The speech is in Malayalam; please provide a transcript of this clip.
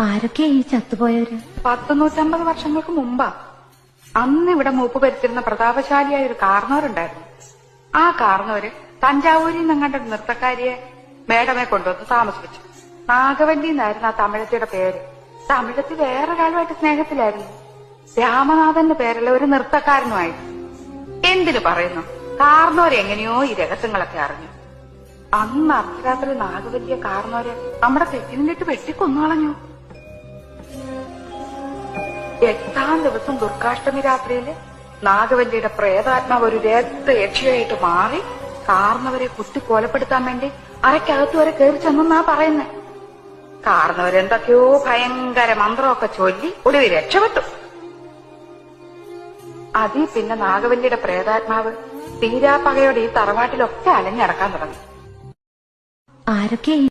ആരൊക്കെയാ ഈ ചത്തുപോയവര്? പത്ത് നൂറ്റമ്പത് വർഷങ്ങൾക്ക് മുമ്പാ അന്ന് ഇവിടെ മൂപ്പ് ഭരിച്ചിരുന്ന പ്രതാപശാലിയായ ഒരു കാർന്നവരുണ്ടായിരുന്നു ആ കാർന്നവര് തഞ്ചാവൂരിൽ നിന്നങ്ങണ്ട ഒരു നൃത്തക്കാരിയെ മേഡമെ കൊണ്ടുവന്ന് താമസിപ്പിച്ചു. നാഗവല്ലി എന്നായിരുന്നു ആ തമിഴത്തിയുടെ പേര്. തമിഴത്തി കാലമായിട്ട് സ്നേഹത്തിലായിരുന്നു. രാമനാഥന്റെ പേരുള്ള ഒരു നൃത്തക്കാരനുമായിരുന്നു. എന്തിനു പറയുന്നു? കാർന്നവര് എങ്ങനെയോ ഈ രഹസ്യങ്ങളൊക്കെ അറിഞ്ഞു. അന്ന് അർദ്ധരാത്രി നാഗവല്ലിയെ കാർന്നവര് നമ്മുടെ തെറ്റിനിട്ട് വെട്ടിക്കൊന്നു കളഞ്ഞു. എട്ടാം ദിവസം ദുർഗാഷ്ടമി രാത്രിയിൽ നാഗവല്ലിയുടെ പ്രേതാത്മാവ് ഒരു രക്ത യക്ഷിയായിട്ട് മാറി കാർന്നവരെ കുത്തി കൊലപ്പെടുത്താൻ വേണ്ടി അരക്കകത്ത് വരെ കയറി ചെന്നാ പറയുന്നത് കാർന്നവരെന്തൊക്കെയോ ഭയങ്കര മന്ത്രമൊക്കെ ചൊല്ലി ഒടുവിൽ രക്ഷപ്പെട്ടു. അതിൽ പിന്നെ നാഗവല്ലിയുടെ പ്രേതാത്മാവ് തീരാപ്പകയോടെ ഈ തറവാട്ടിലൊക്കെ അലഞ്ഞടക്കാൻ തുടങ്ങി. ആരൊക്കെയാ ഈ